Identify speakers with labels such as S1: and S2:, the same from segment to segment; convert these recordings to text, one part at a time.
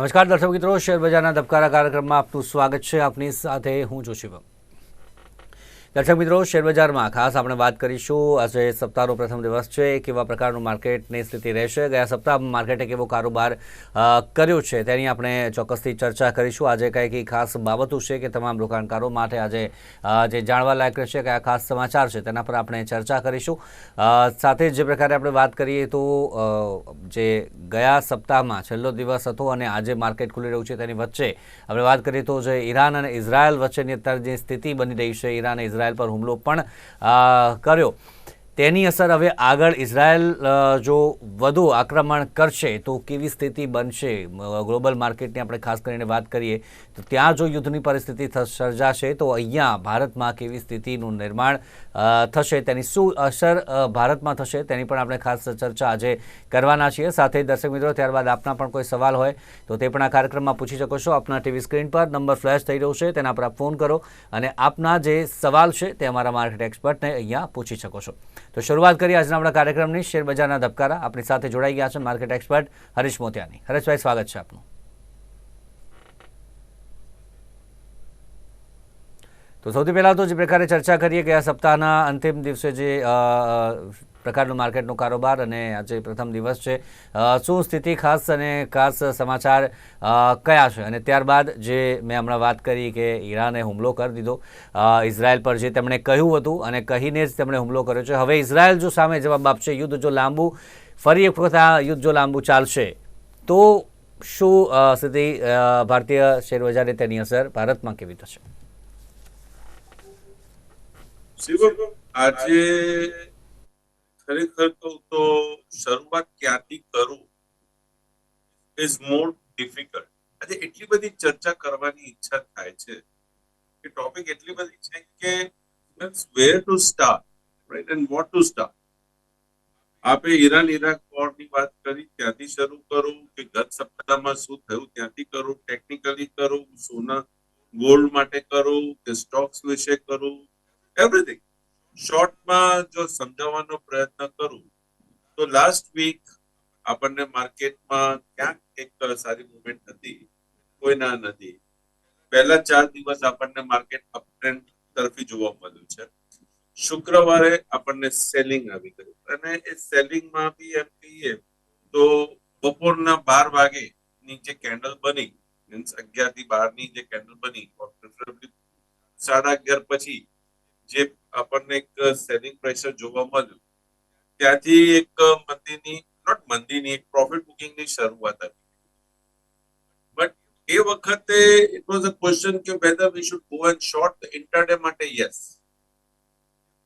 S1: નમસ્કાર દર્શક મિત્રો શેર બજારના ધબકારા કાર્યક્રમમાં આપનું સ્વાગત છે. આપની સાથે હું છું શિવમ. દર્શક મિત્રો શેર બજારમાં ખાસ આપણે વાત કરીશું. આજે સપ્તાહનો પ્રથમ દિવસ છે કેવા પ્રકારનું માર્કેટની સ્થિતિ રહેશે? ગયા સપ્તાહમાં માર્કેટે કેવો કારોબાર કર્યો છે? તેની આપણે ચોક્કસથી ચર્ચા કરીશું. આજે કંઈક કંઈ ખાસ બાબતો છે કે તમામ રોકાણકારો માટે આજે જે જાણવા લાયક રહેશે, કયા ખાસ સમાચાર છે તેના પર આપણે ચર્ચા કરીશું. સાથે જ પ્રકારે આપણે વાત કરીએ તો જે ગયા સપ્તાહમાં છેલ્લો દિવસ હતો અને આજે માર્કેટ ખુલી રહ્યું છે તેની વચ્ચે આપણે વાત કરીએ તો જે ઈરાન અને ઇઝરાયલ વચ્ચેની અત્યારે જે સ્થિતિ બની રહી છે, ઈરાન અને ઇઝરાયલ પર હુમલો પણ કર્યો. તેની અસર હવે આગળ ઇઝરાયલ જો વધુ આક્રમણ કરશે તો કેવી સ્થિતિ બનશે? ગ્લોબલ માર્કેટની આપણે ખાસ કરીને વાત કરીએ તો ત્યાં જો યુદ્ધની પરિસ્થિતિ સર્જાશે તો અહીંયા ભારતમાં કેવી સ્થિતિનું નિર્માણ થશે? તેની શું અસર ભારતમાં થશે તેની પણ આપણે ખાસ ચર્ચા આજે કરવાના છીએ. સાથે દર્શક મિત્રો, ત્યારબાદ આપના પણ કોઈ સવાલ હોય તો તે પણ આ કાર્યક્રમમાં પૂછી શકો છો. આપના ટીવી સ્ક્રીન પર નંબર ફ્લેશ થઈ રહ્યો છે, તેના પર આપ ફોન કરો અને આપના જે સવાલ છે તે અમારા માર્કેટ એક્સપર્ટને અહીંયા પૂછી શકો છો. તો શરૂઆત કરીએ આજના આપણા કાર્યક્રમની. શેર બજારના ધબકારા આપણી સાથે જોડાઈ ગયા છે માર્કેટ એક્સપર્ટ હરીશ મોતિયાની. હરેશભાઈ, સ્વાગત છે આપનું. તો સૌથી પહેલાં તો જે પ્રકારે ચર્ચા કરીએ આ સપ્તાહના અંતિમ દિવસે જે પ્રકારનો માર્કેટનો કારોબાર અને આજે પ્રથમ દિવસ છે શું સ્થિતિ ખાસ અને ખાસ સમાચાર કયા છે? અને ત્યારબાદ જે મેં હમણાં વાત કરી કે ઈરાને હુમલો કરી દીધો ઇઝરાયલ પર જે તેમણે કહ્યું હતું અને કહીને જ તેમણે હુમલો કર્યો છે. હવે ઇઝરાયલ જો સામે જવાબ આપશે, યુદ્ધ જો લાંબુ, ફરી એક વખત આ યુદ્ધ જો લાંબુ ચાલશે, તો શું સ્થિતિ ભારતીય શેરબજારે તેની અસર ભારતમાં કેવી થશે?
S2: આજે ખરેખર તો શરૂઆત ક્યાંથી કરું? ઇઝ મોર ડિફિકલ્ટ આજે એટલી બધી ચર્ચા કરવાની ઈચ્છા થાય છે કે ટોપિક એટલી બધી છે કે where to start right and what to start આપે ઈરાન ઇરાક વોરની વાત કરી, ત્યાંથી શરૂ કરું કે ગત સપ્તાહમાં શું થયું, ત્યાંથી કરું ટેકનિકલી કરું, સોના ગોલ્ડ માટે કરું કે સ્ટોક્સ વિશે કરું એવરીથિંગ શોર્ટમાં જો સમજાવવાનો પ્રયત્ન કરું, તો લાસ્ટ વીક આપણને માર્કેટમાં ક્યાંક એક સારી મુવમેન્ટ હતી કોઈના નથી. પહેલા ચાર દિવસ આપણને માર્કેટ અપટ્રેન્ડ તરફી જોવા મળ્યું છે. શુક્રવારે આપણને સેલિંગ આવી ગયું. અને એ સેલિંગમાં બી એમ કહીએ તો બપોરના બાર વાગે ની જે કેન્ડલ બની મીન્સ અગિયારથી બારની જે કેન્ડલ બની, સાડા અગિયાર પછી જે આપણને એક સેલિંગ પ્રેશર જોવા મળ્યું, ત્યાંથી એક મંદીની નોટ મંદીની, એક પ્રોફિટ બુકિંગની શરૂઆત હતી બટ એ વખતે ઇટ વોઝ અ ક્વેશ્ચન કે whether we should go and short intraday માટે યસ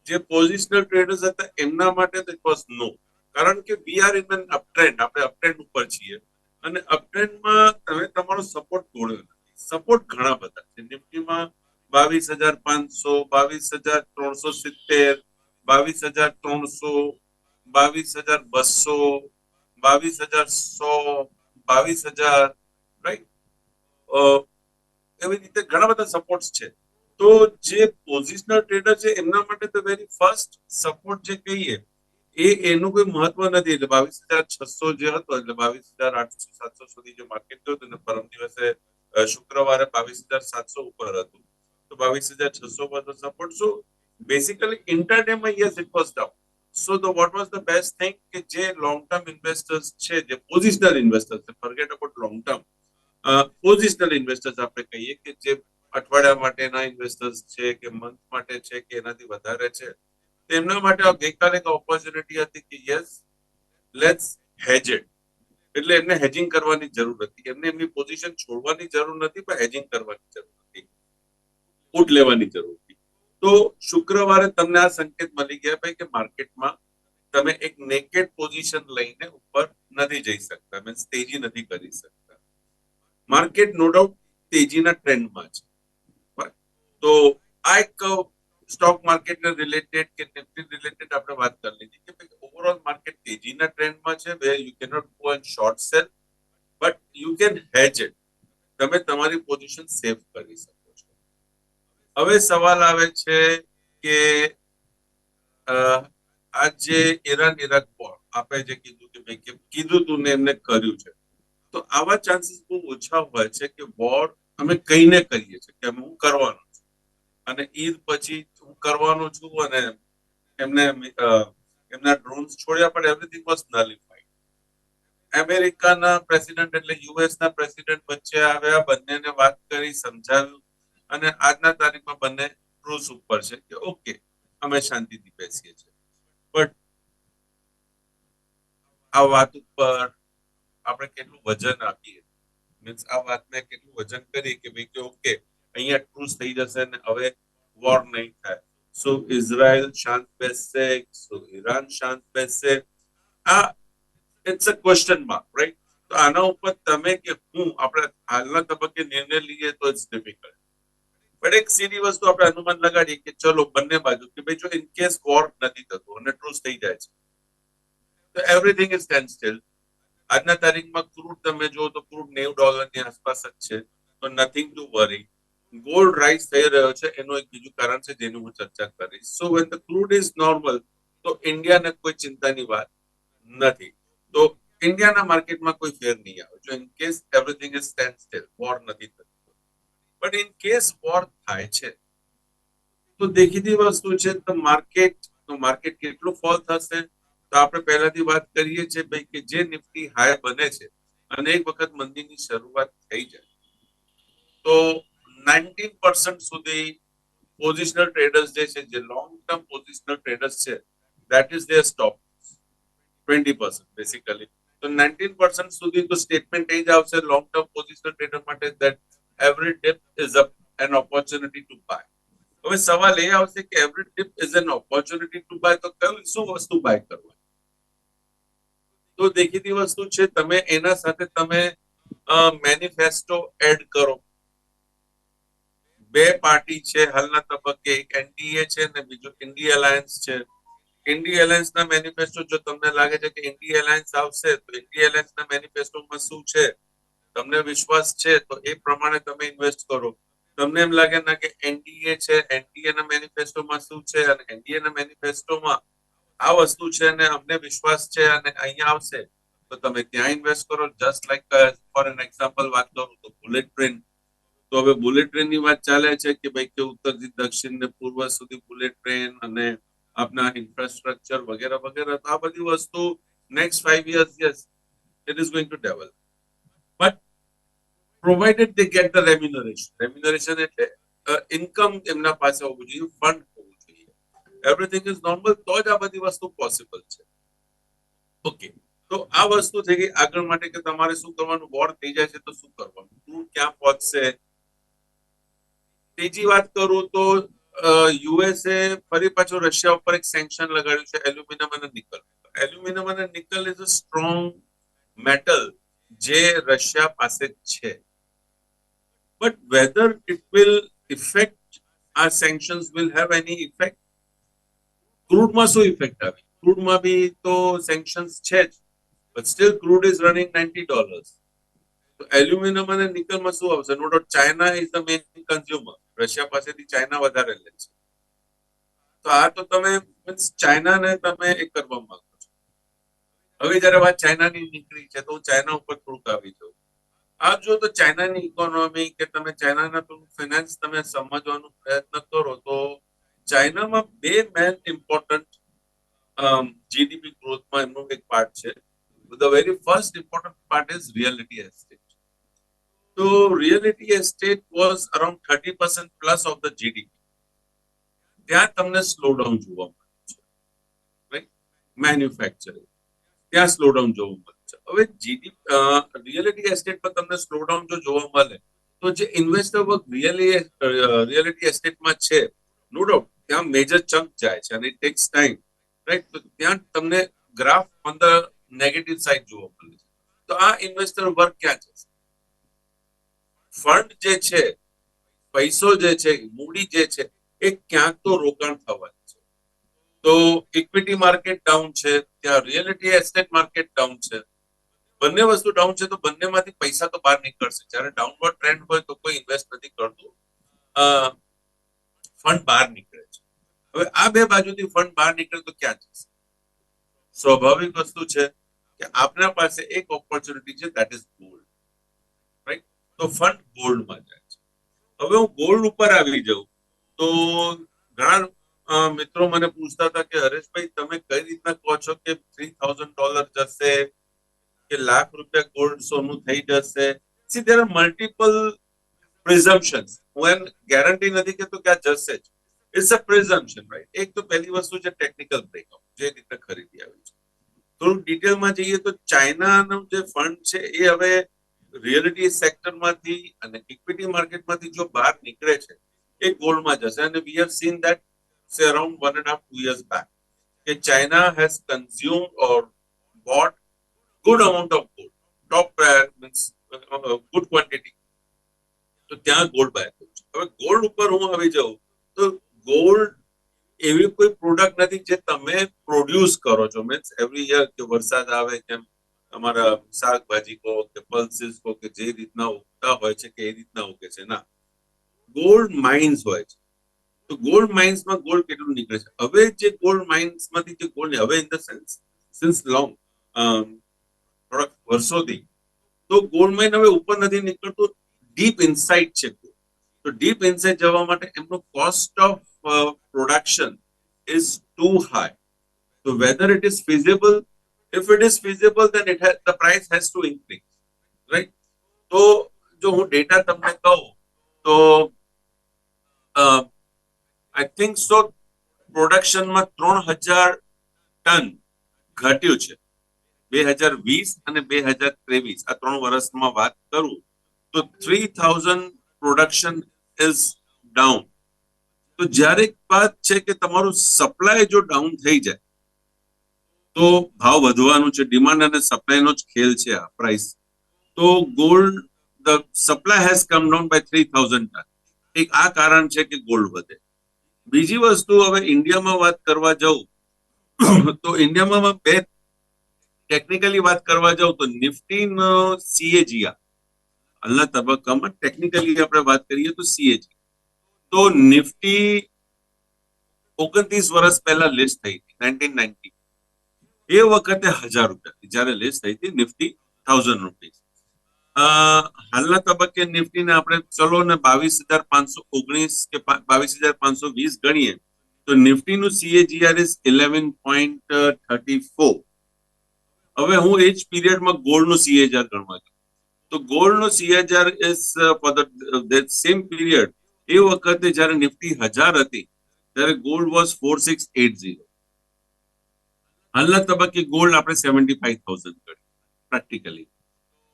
S2: જે પોઝિશનલ ટ્રેડર્સ હતા, એમના માટે તો ઇટ વોઝ નો કારણ કે we are in an uptrend આપણે અપટ્રેન્ડ ઉપર છીએ. અને અપટ્રેન્ડમાં તમે તમારો સપોર્ટ તોડ્યો નથી. સપોર્ટ ઘણા બધા છે. નિફ્ટીમાં બાવીસ હજાર પાંચસો, બાવીસ હજાર ત્રણસો સિત્તેર, બાવીસ હજાર ત્રણસો, બાવીસ હજાર બસો, બાવીસ હજાર સો, બાવીસ હજાર રાઈટ એવી રીતે ઘણા બધા સપોર્ટ છે. તો જે પોઝિશનલ ટ્રેડર છે, એમના માટે તો વેરી ફર્સ્ટ સપોર્ટ જે કહીએ, એ એનું કોઈ મહત્વ નથી. એટલે બાવીસ હજાર છસો જે હતો, એટલે બાવીસ હજાર આઠસો, સાતસો સુધી જે માર્કેટ ગયું હતું પરમ દિવસે શુક્રવારે બાવીસ હજાર સાતસો ઉપર હતું. તો બાવીસ હજાર છસો પર સપોર્ટ સો બેસિકલી ઇન્ટરડે માં yes it was down so the what was the best thing કે જે લોંગ ટર્મ ઇન્વેસ્ટર્સ છે, જે પોઝિશનલ ઇન્વેસ્ટર્સ છે forget about long term positional investors આપણે કહીએ કે જે અઠવાડિયા માટેના ઇન્વેસ્ટર્સ છે, કે મંથ માટે છે, કે એનાથી વધારે છે, તેમના માટે ગઈકાલે એક ઓપોર્ચ્યુનિટી હતી કે યસ લેટ્સ હેજ ઇટ એટલે એમને હેજિંગ કરવાની જરૂર નથી એમને એમની પોઝિશન છોડવાની જરૂર નથી, પણ હેજિંગ કરવાની જરૂર હતી લેવાની જરૂર હતી. તો શુક્રવારે તમને આ સંકેત મળી ગયા ભાઈ કે માર્કેટમાં તમે એક નેકેડ પોઝિશન લઈને ઉપર નથી જઈ શકતા. મીન્સ તેજી નથી કરી શકતા. માર્કેટ નો ડાઉટ તેજીના ટ્રેન્ડમાં છે. તો આ એક સ્ટોક માર્કેટને રિલેટેડ કે નિફ્ટી રિલેટેડ આપણે વાત કરી લીધી કે ઓવરઓલ માર્કેટ તેજીના ટ્રેન્ડમાં છે where you cannot go and short sell but you can hedge it તમે તમારી પોઝિશન સેવ કરી શકો. હવે સવાલ આવે છે કે આ ઈરાન ઇરાક વોર આપે જે કીધું કે ભાઈ કીધું તું ને એમને કર્યું છે. તો આવા ચાન્સીસ બહુ ઓછા હોય છે કે વોર અમે કહીને કરીએ છીએ કે હું કરવાનો છું. અને ઈદ પછી હું કરવાનો છું અને એમને એમના ડ્રોન્સ છોડ્યા, પણ એવરીથિંગ વોઝ નલિફાઈડ અમેરિકાના પ્રેસિડેન્ટ એટલે યુએસ ના પ્રેસિડેન્ટ વચ્ચે આવ્યા, બંનેને વાત કરી, સમજાવ્યું અને આજના તારીખમાં બંને ક્રુઝ ઉપર છે કે ઓકે અમે શાંતિથી બેસીએ છીએ. બટ આ વાત ઉપર આપણે કેટલું વજન આપીએ? મીન્સ આ વાતને કેટલું વજન કરીએ કે ભાઈ કે ઓકે અહીંયા ટ્રુસ થઈ જશે ને હવે વોર નહીં થાય. સો ઇઝરાયલ શાંત બેસશે સો ઈરાન શાંત બેસશે. આ it's a question mark right તો આના ઉપર તમે કે હું, આપણે હાલના તબક્કે નિર્ણય લઈએ તો ઇટ્સ ડિફિકલ્ટ પણ એક સીધી વસ્તુ આપણે અનુમાન લગાડીએ કે ચલો બંને બાજુ કે ભાઈ જો ઇન કેસ વોર નથી થતું અને ટ્રુસ થઈ જાય છે. તો એવરીથિંગ ઇઝ સ્ટેન્ડ સ્ટીલ આજના તારીખમાં ક્રૂડ તમે જો તો ક્રૂડ નેવું ડોલરની આસપાસ જ છે. તો nothing to worry gold rise થઈ રહ્યો છે. એનું એક બીજું કારણ છે જેની હું ચર્ચા કરીશ. So when the crude is normal તો ઇન્ડિયાને કોઈ ચિંતાની વાત નથી. તો ઇન્ડિયાના માર્કેટમાં કોઈ ફેર નહીં આવે. જો in case everything is stand still war નથી થતું. બટ ઇન કેસ વોર થાય છે, તો દેખીતી વસ્તુ છે, તો માર્કેટ તો માર્કેટ કેટલું ફોલ થશે? તો આપણે પહેલાથી વાત કરીએ છીએ ભાઈ કે જે નિફ્ટી હાઈ બને છે, અને એક વખત મંદીની શરૂઆત થઈ જાય. તો નાઇન્ટીન પર્સન્ટ સુધી પોઝિશનલ ટ્રેડર્સ જે છે, જે લોંગ ટર્મ પોઝિશનલ ટ્રેડર્સ છે that is there stop twenty percent basically તો નાઇન્ટીન પર્સન્ટ સુધી તો સ્ટેટમેન્ટ એ જ આવશે લોંગ ટર્મ પોઝિશનલ ટ્રેડર માટે that every dip is an opportunity to buy હવે સવાલ એ આવશે કે every dip is an opportunity to buy તો કયું, શું વસ્તુ બાય કરવા તો દેખીતી વસ્તુ છે, તમે એના સાથે તમે મેનિફેસ્ટો એડ કરો. બે પાર્ટી છે હાલના તબક્કે, એક એનડીએ છે ને બીજું ઇન્ડિયા અલાયન્સ છે. ઇન્ડિયા અલાયન્સ ના મેનિફેસ્ટો જો તમને લાગે છે કે ઇન્ડિયા અલાયન્સ આવશે, તો ઇન્ડિયા અલાયન્સ ના મેનિફેસ્ટોમાં શું છે? તમને વિશ્વાસ છે તો એ પ્રમાણે તમે ઇન્વેસ્ટ કરો. તમને એમ લાગે ના કે એનડીએ છે એનડીએ ના મેનિફેસ્ટોમાં શું છે અને એનડીએ ના મેનિફેસ્ટોમાં આ વસ્તુ છે અને અમને વિશ્વાસ છે અને અહીંયા આવશે, તો તમે ત્યાં ઇન્વેસ્ટ કરો. Just like for an example વાત કરું તો બુલેટ ટ્રેન તો હવે બુલેટ ટ્રેનની વાત ચાલે છે કે ભાઈ કે ઉત્તરથી દક્ષિણ ને પૂર્વ સુધી બુલેટ ટ્રેન અને આપના ઇન્ફ્રાસ્ટ્રક્ચર વગેરે વગેરે. આ બધી વસ્તુ next five years yes it is going to develop but provided they get the remuneration remuneration એટલે ઇન્કમ એમના પાસે હોવું જોઈએ ફંડ હોવું જોઈએ. એવરીથિંગ ઇઝ નોર્મલ તો જ આ બધી વસ્તુ પોસિબલ છે. ઓકે તો આ વસ્તુ થઈ ગઈ આગળ માટે કે તમારે શું કરવાનું? વોર થઈ જાય છે તો શું કરવાનું? ક્રૂડ ક્યાં પહોંચશે? ત્રીજી વાત કરું તો યુએસએ ફરી પાછું રશિયા ઉપર એક સેન્કશન લગાડ્યું છે, એલ્યુમિનિયમ અને નિકલ. એલ્યુમિનિયમ અને nickel is a strong metal જે રશિયા પાસે છે. But whether it will effect આ sanctions will have any effect ક્રૂડમાં શું ઇફેક્ટ આવી? ક્રૂડમાં બી તો સેન્કશન્સ છે જ but still crude is running ninety dollars aluminium અને નિકલમાં શું આવશે? No doubt China is the main consumer Russia પાસેથી ચાઇના વધારે લે છે. તો આ તો તમે મીન્સ ચાઇનાને તમે એક કરવા માંગો. હવે જયારે વાત ચાઇનાની નીકળી છે, તો હું ચાઇના ઉપર થોડુંક આવી જાઉં. આપ જો તો ચાઇનાની ઇકોનોમી કે તમે ચાઇનાના થોડું ફિનાન્સ તમે સમજવાનો પ્રયત્ન કરો, તો ચાઇનામાં બે મેન ઇમ્પોર્ટન્ટ જીડીપી ગ્રોથમાં એમનો એક પાર્ટ છે. The very first important part is reality estate તો reality estate was around thirty percent plus of the GDP ત્યાં તમને સ્લો ડાઉન જોવા મળે છે. રાઈટ મેન્યુફેક્ચરિંગ ત્યાં સ્લો જોવા મળે છે. હવે જીડી રિયલિટી એસ્ટેટ પર તમને સ્લો ડાઉન જો જોવા મળે, તો જે ઇન્વેસ્ટર વર્ક રિયલી રિયલિટી એસ્ટેટમાં છે નો ડાઉટ ત્યાં મેજર ચંક જાય છે અને ટેક્સ ટાઈમ રાઈટ તો ત્યાં તમને graph on the negative side જોવા મળે છે. તો આ ઇન્વેસ્ટર વર્ક ક્યાં છે ફંડ જે છે, પૈસો જે છે, મૂડી જે છે, એ ક્યાંક તો રોકાણ થવા તો ઇક્વિટી માર્કેટ ડાઉન છે, ત્યાં રિયલિટી એસ્ટેટ માર્કેટ ડાઉન છે. બંને વસ્તુ ડાઉન છે તો બંનેમાંથી પૈસા તો બહાર નીકળશે. જ્યારે ડાઉનવર્ડ ટ્રેન્ડ હોય તો કોઈ ઇન્વેસ્ટ નથી કરતું. ફંડ બહાર નીકળે છે. હવે આ બે બાજુથી ફંડ બહાર નીકળે તો ક્યાં જશે? સ્વાભાવિક વસ્તુ છે કે આપના પાસે એક ઓપોર્ચ્યુનિટી છે દેટ ઇઝ ગોલ્ડ રાઈટ તો ફંડ ગોલ્ડમાં જાય છે. હવે હું ગોલ્ડ ઉપર આવી જાઉં તો ઘણા મિત્રો મને પૂછતા હતા કે, હરેશભાઈ, તમે કઈ રીતના કહો છો કે થ્રી થાઉઝન્ડ ડોલર જશે કે લાખ રૂપિયા ગોલ્ડ સોનું થઈ જશે? See there are multiple presumption હું એમ ગેરંટી નથી કે કે આ જશે જ. ઇટ્સ અ પ્રિઝમ્પશન રાઈટ એક તો પહેલી વસ્તુ છે ટેકનિકલ બ્રેકઅપ જે રીતે ખરીદી આવી છે. થોડું ડિટેલમાં જઈએ તો ચાઇનાનું જે ફંડ છે, એ હવે રિયલિટી સેક્ટરમાંથી અને ઇક્વિટી માર્કેટમાંથી જો બહાર નીકળે છે, એ ગોલ્ડમાં જશે. અને we have seen that say around one and half two years back કે China has consume or bought good amount of gold top uh, good quantity તો ત્યાં ગોલ્ડ બાય હવે ગોલ્ડ ઉપર હું આવી જાઉં તો ગોલ્ડ એવી કોઈ પ્રોડક્ટ નથી જે તમે પ્રોડ્યુસ કરો છો મીન્સ એવરી યર કે વરસાદ આવે જેમ તમારા શાકભાજી કહો કે પલ્સીસ કહો કે જે રીતના ઉગતા હોય છે કે એ રીતના ઉગે છે ના ગોલ્ડ માઇન્સ હોય છે તો ગોલ્ડ માઇન્સમાં ગોલ્ડ કેટલું નીકળે છે? હવે જે ગોલ્ડ માઇન્સમાંથી જે ગોલ્ડ હવે in the sense since long થોડાક વર્ષોથી, તો ગોલ્ડ માઇન હવે ઉપર નથી નીકળતું ડીપ ઇનસાઇટ છે. તો ડીપ ઇનસાઇટ જવા માટે એમનો cost of production is too high તો whether it is feasible if it is feasible then it has the price has to increase right તો જો હું ડેટા તમને કહું, તો આઈ થિંક સો પ્રોડક્શનમાં ત્રણ હજાર ટન ઘટ્યું છે. બે હજાર વીસ અને બે હજાર ત્રેવીસ, આ ત્રણ વર્ષમાં વાત કરું, તો three thousand production is down તો જ્યારે વાત છે કે તમારું સપ્લાય જો ડાઉન થઈ જાય, તો ભાવ વધવાનું છે ડિમાન્ડ અને સપ્લાયનો જ ખેલ છે આ પ્રાઇસ તો gold the supply has come down by three thousand ton. એક આ કારણ છે કે ગોલ્ડ વધે. બીજી વસ્તુ હવે ઇન્ડિયામાં વાત કરવા જાઉં તો ઇન્ડિયામાં બે ટેકનિકલી વાત કરવા જાઉં તો નિફ્ટી સીએજીઆર હાલના તબક્કામાં ટેકનિકલી આપણે વાત કરીએ તો સીએજી તો નિફ્ટી ઓગણત્રીસ વર્ષ પહેલા લિસ્ટ થઈ હતી નાઇન્ટીન નાઇન્ટી એ વખતે હજાર રૂપિયા. જ્યારે લિસ્ટ થઈ હતી નિફ્ટી થાઉઝન્ડ રૂપીઝ હાલના તબક્કે નિફ્ટીને આપણે ચલો ને બાવીસ હજાર પાંચસો ઓગણીસ કે બાવીસ હજાર પાંચસો વીસ ગણીએ, તો નિફ્ટીનું CAGR is eleven point thirty four હવે હું એ જ પીરિયડમાં ગોલ્ડનું સીએજીઆર ગણવા છું તો ગોલ્ડનું CAGR is for the same period એ વખતે જ્યારે નિફ્ટી હજાર હતી, ત્યારે gold was four six eight zero હાલના તબક્કે ગોલ્ડ આપણે સેવન્ટી ફાઈવ થાઉઝન્ડ ગણી પ્રેક્ટિકલી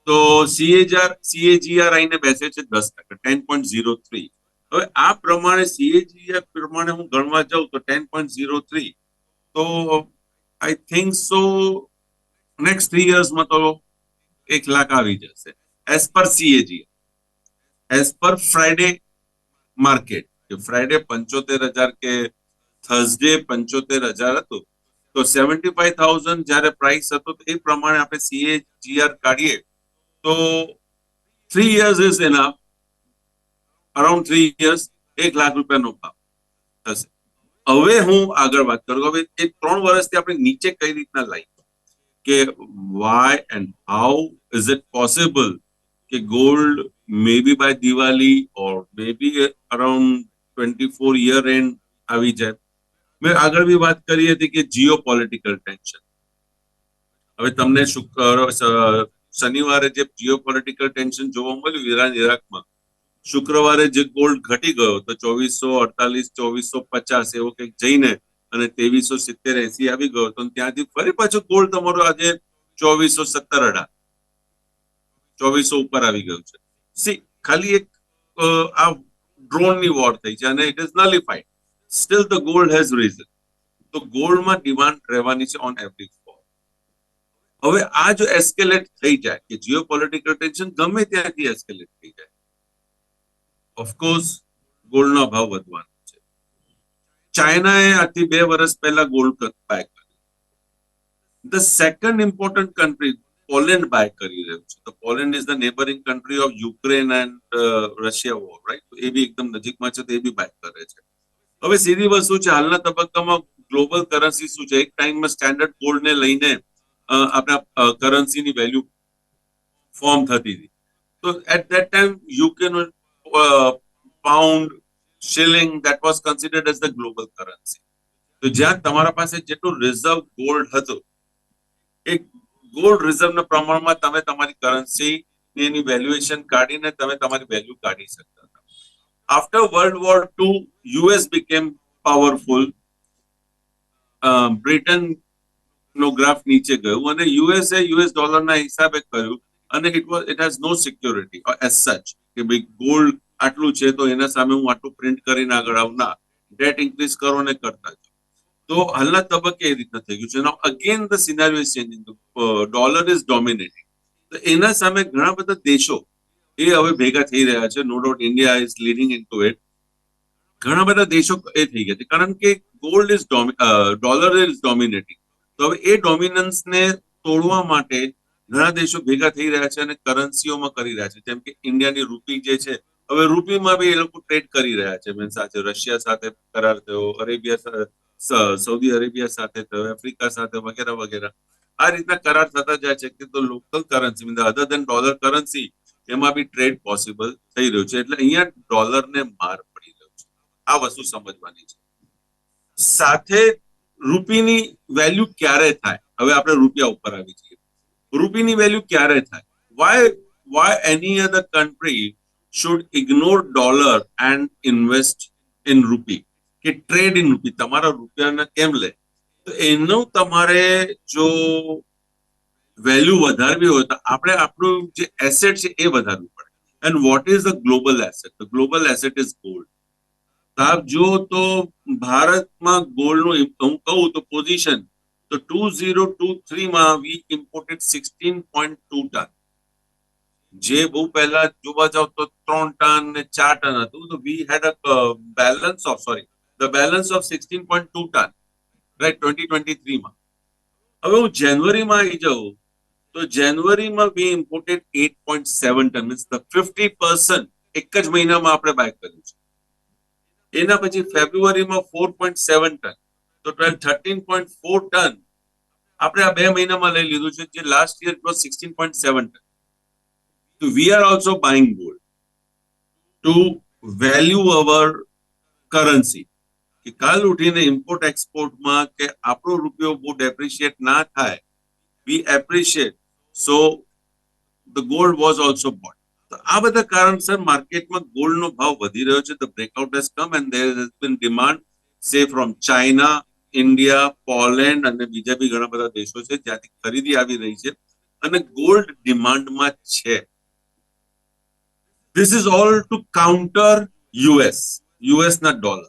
S2: તો સીએજીઆર સીએજીઆર આઈને બેસે છે દસ ટકા ટેન પોઈન્ટ ઝીરો થ્રી હવે આ પ્રમાણે સીએજીઆર પ્રમાણે હું ગણવા જાઉં તો ટેન પોઈન્ટ ઝીરો થ્રી તો I think so next three યર્સમાં તો એક લાખ આવી જશે. As per CAGR as per Friday market કે ફ્રાઈડે પંચોતેર હજાર કે થર્સડે પંચોતેર હજાર હતું. તો સેવન્ટી ફાઈવ થાઉઝન્ડ જયારે પ્રાઇસ હતો એ પ્રમાણે આપણે સીએજીઆર કાઢીએ. તો થ્રી યર્સ ઇઝ એના અરાઉન્ડ થ્રી યર્સ એક લાખ રૂપિયાનો ભાવ થશે હવે હું આગળ વાત કરું હવે એ ત્રણ વર્ષથી આપણે નીચે કઈ રીતના લાવી કે why and how is it possible કે gold may be by Diwali or may be around twenty four year end આવી જાય મેં આગળ બી વાત કરી હતી કે જીઓ પોલિટિકલ ટેન્શન હવે તમને શુક્ર શનિવારે જે જીઓ પોલિટિકલ ટેન્શન જોવા મળ્યું ઈરાન ઇરાકમાં શુક્રવારે જે ગોલ્ડ ઘટી ગયો તો ચોવીસો અડતાલીસ, ચોવીસો પચાસ એવો કંઈક જઈને અને ત્રેવીસો સિત્તેર એસી આવી ગયો તો ત્યાંથી ફરી પાછો ગોલ્ડ તમારો આજે ચોવીસો સત્તર અઢા ચોવીસો ઉપર આવી ગયું છે. સી ખાલી એક આ ડ્રોનની વોર થઈ છે અને it is nullified still the gold has reason તો ગોલ્ડમાં ડિમાન્ડ રહેવાની છે ઓન એવરી હવે આ જો એસ્કેલેટ થઈ જાય કે જીઓ પોલિટિકલ ટેન્શન ગમે ત્યાંથી એસ્કેલેટ થઈ જાય. ઓફકોર્સ ગોલ્ડનો ભાવ વધવાનો છે. ચાઇનાએ આથી બે વર્ષ પહેલા ગોલ્ડ બાય કર્યું. The second important country Poland buy કરી રહ્યું છે. તો Poland is the neighbouring country of Ukraine and Russia war right એ બી એકદમ નજીકમાં છે, તો એ બી બાય કરે છે. હવે સીધી વસ્તુ છે, હાલના તબક્કામાં ગ્લોબલ કરન્સી શું છે? એક ટાઈમમાં સ્ટેન્ડર્ડ ગોલ્ડને લઈને આપણા કરન્સીની વેલ્યુ ફોર્મ થતી હતી. તો at that time UK no pound shilling that was considered as the global currency તો જ્યાં તમારા પાસે જેટલું રિઝર્વ ગોલ્ડ હતું, એ ગોલ્ડ રિઝર્વના પ્રમાણમાં તમે તમારી કરન્સી એની વેલ્યુએશન કાઢીને તમે તમારી વેલ્યુ કાઢી શકતા હતા. After world war two US became powerful Britain નો ગ્રાફ નીચે ગયો અને યુએસએ યુએસ ડોલરના હિસાબે કર્યું અને it was it has no security as such કે ભાઈ ગોલ્ડ આટલું છે તો એના સામે હું આટલું પ્રિન્ટ કરીને આગળ આવું ના ડેટ ઇન્ક્રીઝ કરો ને કરતા જાઓ. તો હાલના તબક્કે એ રીતના થઈ ગયું છે. Again the scenario is changing dollar is dominating તો એના સામે ઘણા બધા દેશો એ હવે ભેગા થઈ રહ્યા છે. No doubt India is leading in to it ઘણા બધા દેશો એ થઈ ગયા છે. કારણ કે gold is dollar is dominating તો હવે એ ડોમિનન્સને તોડવા માટે ઘણા દેશો ભેગા થઈ રહ્યા છે અને કરન્સીઓમાં કરી રહ્યા છે. જેમ કે ઇન્ડિયાની રૂપી જે છે, હવે રૂપીમાં બી એ લોકો ટ્રેડ કરી રહ્યા છે. મેન સાથે રશિયા સાથે કરાર થયો અરેબિયા સૌદી અરેબિયા સાથે થયો આફ્રિકા સાથે વગેરે વગેરે. આ રીતના કરાર થતા જાય છે કે તો local currency means other than dollar currency એમાં બી ટ્રેડ પોસિબલ થઈ રહ્યું છે. એટલે અહીંયા ડોલરને માર પડી રહ્યો છે. આ વસ્તુ સમજવાની છે. સાથે રૂપીની વેલ્યુ ક્યારે થાય? હવે આપણે રૂપિયા ઉપર આવી જઈએ. રૂપીની વેલ્યુ ક્યારે થાય? Why why any other country should ignore dollar and invest in rupee કે ટ્રેડ ઇન રૂપી તમારા રૂપિયાને કેમ લે? તો એનું તમારે જો વેલ્યુ વધારવી હોય તો આપણે આપણું જે એસેટ છે એ વધારવું પડે. And what is the global asset the global asset is gold આપ જો તો ભારતમાં ગોલ્ડનું હું કહું તો પોઝિશન તો two zero two થ્રીમાં we imported sixteen point two ton. જે બહુ પહેલા જોવા જાવ તો ત્રણ ટન ને ચાર ટન હતું. તો we had a balance of sorry the balance of sixteen point two ton right twenty twenty થ્રીમાં હવે હું જાન્યુઆરીમાં આવી જાઉં, તો જાન્યુઆરીમાં we imported eight point seven ton means the fifty percent એક જ મહિનામાં આપણે બાય કર્યું છે. એના પછી ફેબ્રુઆરીમાં ફોર પોઈન્ટ સેવન ટન. તો twelve thirteen point four ton આપણે આ બે મહિનામાં લઈ લીધું છે, જે last year was sixteen point seven ton. તો we are also buying gold to value our currency કે કાલ ઉઠીને ઇમ્પોર્ટ એક્સપોર્ટમાં કે આપણો રૂપિયો બહુ ડેપ્રિશિએટ ના થાય we appreciate so the gold was also bought તો આ બધા કારણસર માર્કેટમાં ગોલ્ડનો ભાવ વધી રહ્યો છે. The breakout has come and there has been demand say from China India Poland અને બીજા બી ઘણા બધા દેશો છે જ્યાંથી ખરીદી આવી રહી છે અને ગોલ્ડ ડિમાન્ડમાં છે. This is all to counter US US ના dollar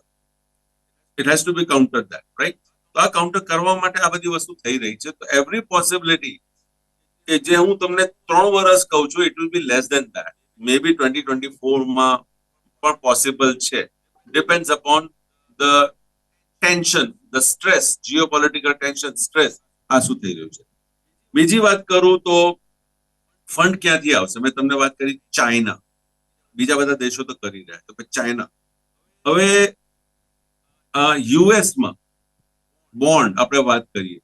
S2: it has to be counter that right તો આ કાઉન્ટર કરવા માટે આ બધી વસ્તુ થઈ રહી છે. તો એવરી પોસિબિલિટી કે જે હું તમને ત્રણ વર્ષ કહું છું it will be less than that may be twenty twenty ફોરમાં પણ પોસિબલ છે. Depend upon the tension the stress geopolitical tension stress આ શું થઈ રહ્યું છે. બીજી વાત કરું તો ફંડ ક્યાંથી આવશે? મેં તમને વાત કરી ચાઇના બીજા બધા દેશો તો કરી રહ્યા તો ચાઇના હવે યુએસમાં બોન્ડ આપણે વાત કરીએ.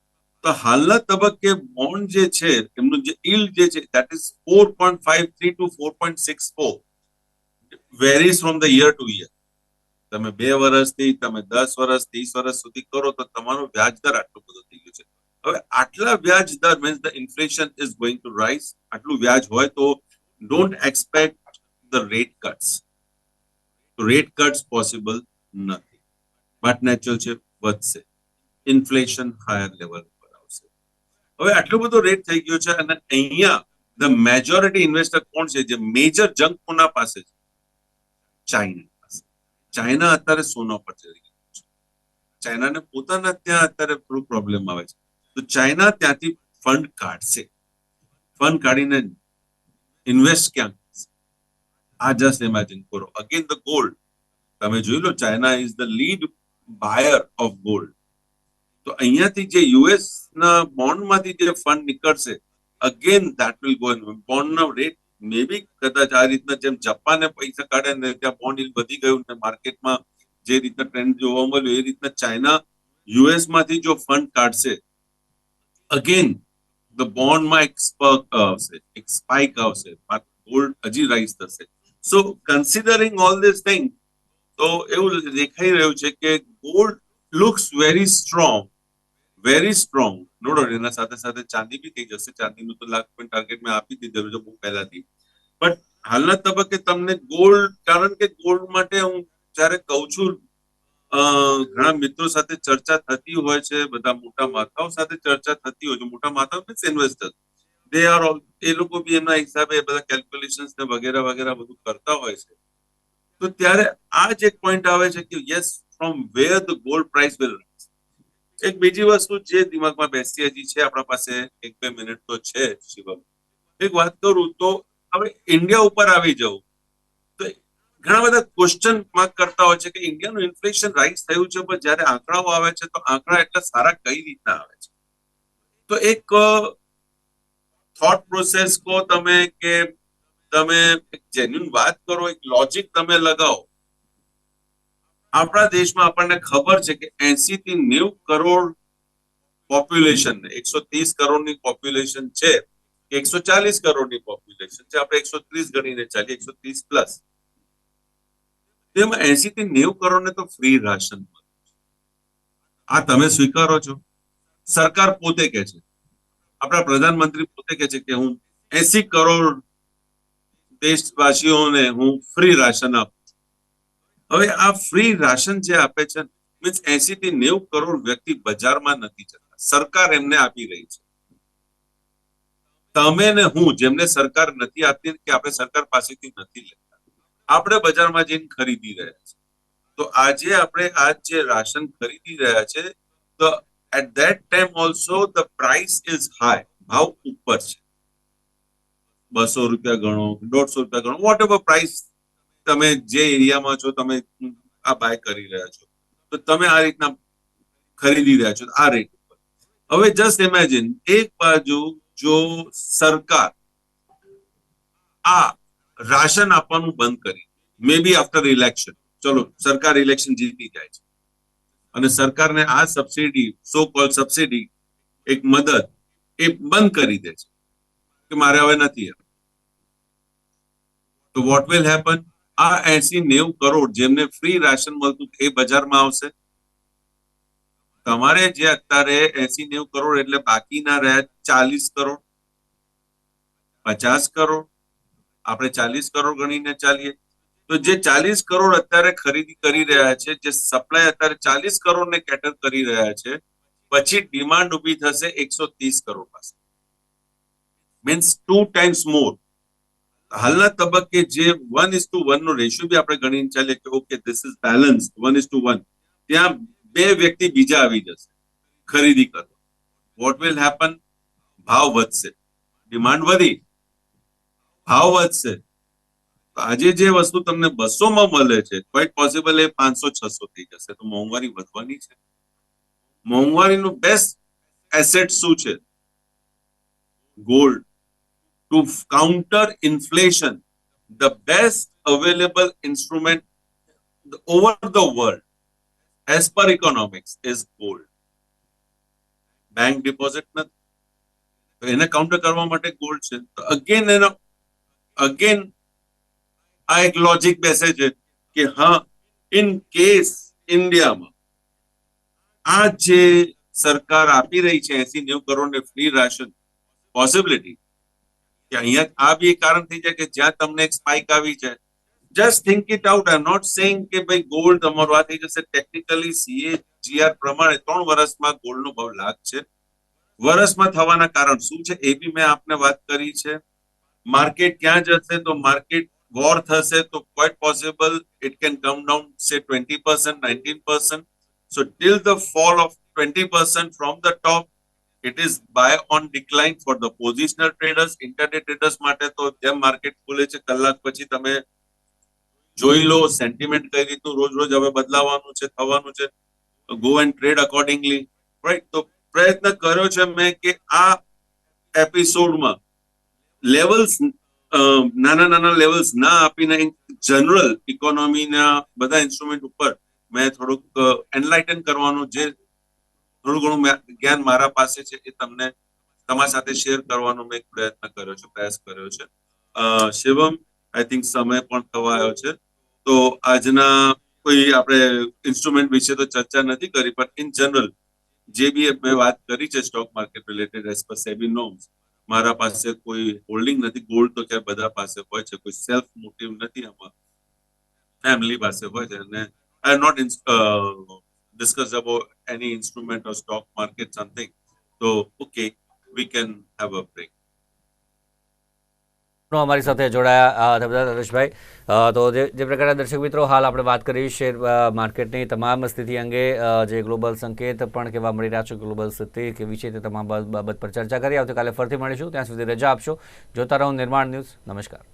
S2: તો હાલના તબક્કે બોન્ડ જે છે એમનું જે ઇલ્ડ જે છે that is four point five three to four point six four varies from the year to year તમે બે વર્ષથી, તમે દસ વર્ષ, ત્રીસ વર્ષ સુધી કરો તો તમારો વ્યાજ દર આટલો બધો થઈ ગયો છે. હવે આટલા વ્યાજ દર means the inflation is going to rise આટલું વ્યાજ હોય તો don't expect the rate cuts rate cuts possible નથી. બટ નેચરલ છે, વધશે. ઇન્ફ્લેશન હાયર લેવલ હવે આટલો બધો રેટ થઈ ગયો છે અને અહીંયા ધ મેજોરિટી ઇન્વેસ્ટર કોણ છે? જે મેજર જંક કોના પાસે છે. ચાઇના પાસે. ચાઇના અત્યારે સોના પર ચડી ગયું છે. ચાઇનાને પોતાના ત્યાં અત્યારે થોડું પ્રોબ્લેમ આવે છે. તો ચાઇના ત્યાંથી ફંડ કાઢશે. ફંડ કાઢીને ઇન્વેસ્ટ ક્યાં આ જસ્ટ ઇમેજિન કરો. અગેન ધ ગોલ્ડ તમે જોઈ લો China is the lead buyer of gold તો અહીંયાથી જે યુએસ બોન્ડમાંથી જે ફંડ નીકળશે અગેન ધેટ વિલ ગો બોન્ડનો રેટ મે કદાચ આ રીતના જેમ જપાને પૈસા કાઢે ને ત્યાં બોન્ડ વધી ગયું ને માર્કેટમાં જે રીતના ટ્રેન્ડ જોવા મળ્યો એ રીતના ચાઇના યુએસ જો ફંડ કાઢશે અગેન ધ બોન્ડમાં એક સ્પર્ક આવશે, એક સ્પાઇક આવશે ગોલ્ડ હજી રાઈઝ થશે. So considering all this thing તો એવું દેખાઈ રહ્યું છે કે gold looks very strong very strong નોડો એના સાથે સાથે ચાંદી બી થઈ જશે. ચાંદીનું તો લાખ પણ ટાર્ગેટ મેં આપી દીધેલું બહુ પહેલાથી. બટ હાલના તબક્કે તમને ગોલ્ડ કારણ કે ગોલ્ડ માટે હું જ્યારે કહું છું ઘણા મિત્રો સાથે ચર્ચા થતી હોય છે, બધા મોટા માથાઓ સાથે ચર્ચા થતી હોય છે. મોટા માથાઓ મીન્સ ઇન્વેસ્ટર દે આર એ લોકો બી એમના હિસાબે બધા કેલ્ક્યુલેશન્સ ને વગેરે વગેરે બધું કરતા હોય છે. તો ત્યારે આ જ એક પોઈન્ટ આવે છે કે yes from where the gold price will એક બીજી વસ્તુ જે દિમાગમાં બેસી હજી છે, આપણા પાસે એક બે મિનિટ તો છે, શિવમ. એક વાત કરું તો, હવે ઇન્ડિયા ઉપર આવી જવું તો ઘણા બધા ક્વેશ્ચન માર્ક કરતા હોય છે કે ઇન્ડિયાનું ઇન્ફ્લેશન રાઈઝ થયું છે, પણ જ્યારે આંકડાઓ આવે છે, તો આંકડા એટલા સારા કઈ રીતના આવે છે? તો એક થોટ પ્રોસેસ કહો તમે કે તમે જેન્યુન વાત કરો, એક લોજિક તમે લગાવો આપણા દેશમાં આપણને ખબર છે કે એસી થી નેવું કરોડ પોપ્યુલેશન એકસો ત્રીસ કરોડની પોપ્યુલેશન છે એકસો ચાલીસ કરોડની પોપ્યુલેશન છે. આપણે એકસો ત્રીસ ગણીને ચાલીએ, એકસો ત્રીસ પ્લસ તેમાં એસી થી નેવું કરોડને તો ફ્રી રાશન આ તમે સ્વીકારો છો? સરકાર પોતે કે છે. આપણા પ્રધાનમંત્રી પોતે કે છે કે હું એસી કરોડ દેશવાસીઓને હું ફ્રી રાશન આપું. હવે આ ફ્રી રાશન જે આપે છે મીન્સ એસી થી નેવું કરોડ વ્યક્તિ બજારમાં નથી જતા. સરકાર એમને આપી રહી છે. તમે ને હું, જેમને સરકાર નથી આપતી કે આપણે સરકાર પાસેથી નથી લેતા, આપણે બજારમાં જઈને ખરીદી રહ્યા છે તો આજે આપણે આ જે રાશન ખરીદી રહ્યા છે, તો at that time also the price is high ભાવ ઉપર છે. બસો રૂપિયા ગણો, દોઢસો રૂપિયા ગણો વોટ એવર પ્રાઇસ તમે જે એરિયામાં છો, તમે આ બાય કરી રહ્યા છો. તો તમે આ રીતના ખરીદી રહ્યા છો, આ રેટ ઉપર. હવે જસ્ટ ઇમેજિન એક બાજુ જો સરકાર આ રાશન આપવાનું બંધ કરી મે બી આફ્ટર ઇલેક્શન ચલો, સરકાર ઇલેક્શન જીતી જાય છે. અને સરકારને આ સબસિડી સો કોલ સબસિડી એક મદદ એ બંધ કરી દે છે. કે મારે હવે નથી તો વોટ વિલ હેપન આ એસી નેવું કરોડ જેમને ફ્રી રાશન મળતું એ બજારમાં આવશે. તમારે જે અત્યારે એસી નેવું કરોડ એટલે બાકીના રહ્યા ચાલીસ કરોડ, પચાસ કરોડ, આપણે ચાલીસ કરોડ ગણીને ચાલીએ. તો જે ચાલીસ કરોડ અત્યારે ખરીદી કરી રહ્યા છે, જે સપ્લાય અત્યારે ચાલીસ કરોડ ને કેટર કરી રહ્યા છે, પછી ડિમાન્ડ ઊભી થશે એકસો ત્રીસ કરોડ પાસે. મીન્સ ટુ ટાઈમ્સ મોર હાલના તબક્કે જે વન ઇઝ ટુ વન નો રેશિયો બી આપણે ગણીને ચાલીએ કે okay this is balance one is to one ત્યાં બે વ્યક્તિ બીજા આવી જશે. ખરીદી કરવા વોટ વિલ હેપન ભાવ વધશે. ડિમાન્ડ વધી. ભાવ વધશે. આજે જે વસ્તુ તમને બસો માં મળે છે ક્વાઇટ પોસિબલ એ પાંચસો, છસો થઈ જશે. તો મોંઘવારી વધવાની છે. મોંઘવારીનું બેસ્ટ એસેટ શું છે? Gold to counter inflation, the best available instrument over the world as per economics is gold. Bank deposit નથી એને કાઉન્ટર કરવા માટે ગોલ્ડ છે તો અગેન એનો અગેન આ એક લોજિક બેસે છે કે હા ઇન કેસ ઇન્ડિયામાં આ જે સરકાર આપી રહી છે એસી નેવું કરોડને ફ્રી રાશન પોસિબિલિટી કે અહીંયા આ બી કારણ થઈ જાય કે જ્યાં તમને એક સ્પાઇક આવી છે. Just think it out I not saying કે ભાઈ ગોલ્ડ તમારું આ થઈ જશે. ટેકનિકલી સીએ જીઆર પ્રમાણે ત્રણ વર્ષમાં ગોલ્ડનો ભાવ લાખ છે વર્ષમાં થવાના કારણ શું છે? એ બી મેં આપને વાત કરી છે. માર્કેટ ક્યાં જશે? તો માર્કેટ વોર થશે તો quite possible it can come down say twenty percent nineteen percent so till the fall of twenty percent from the top it is buy on decline for the positional traders internet traders માટે તો જેમ market ખુલે છે, કલાક પછી તમે જોઈ લો sentiment કઈ રીતનું રોજ રોજ હવે બદલાવાનું છે, થવાનું છે go and trade accordingly right તો પ્રયત્ન કર્યો છે મેં કે આ એપિસોડમાં લેવલ્સ નાના નાના લેવલ્સ ના આપીને જનરલ ઇકોનોમીના બધા ઇન્સ્ટ્રુમેન્ટ ઉપર મેં થોડુંક એનલાઇટન કરવાનું જે થોડું ઘણું જ્ઞાન મારા પાસે છે એ તમને તમારા સાથે શેર કરવાનો મેં પ્રયત્ન કર્યો છે, પ્રયાસ કર્યો છે. શિવમ આઈ થિંક સમય પણ થવા આવ્યો છે. તો આજના કોઈ આપણે ઇન્સ્ટ્રુમેન્ટ વિશે તો ચર્ચા નથી કરી, પણ ઇન જનરલ જે બી મેં વાત કરી છે stock market related as per SEBI norms મારા પાસે કોઈ હોલ્ડિંગ નથી ગોલ્ડ તો ક્યારે બધા પાસે હોય છે, કોઈ સેલ્ફ મોટિવ નથી આમાં ફેમિલી પાસે હોય છે અને I not discuss about any instrument or stock market something તો okay we can have a break.
S1: નો, અમારી સાથે જોડાયા ધબધા બધા નરેશભાઈ તો જે જે પ્રકારના દર્શક મિત્રો, હાલ આપણે વાત કરી શેર માર્કેટની તમામ સ્થિતિ અંગે જે ગ્લોબલ સંકેત પણ કેવા મળી રહ્યા છે, ગ્લોબલ સ્થિતિ કેવી છે તે તમામ બાબ- બાબત પર ચર્ચા કરી. આવતીકાલે ફરીથી મળીશું. ત્યાં સુધી રજા આપશો. જોતા રહો નિર્માણ ન્યૂઝ. નમસ્કાર.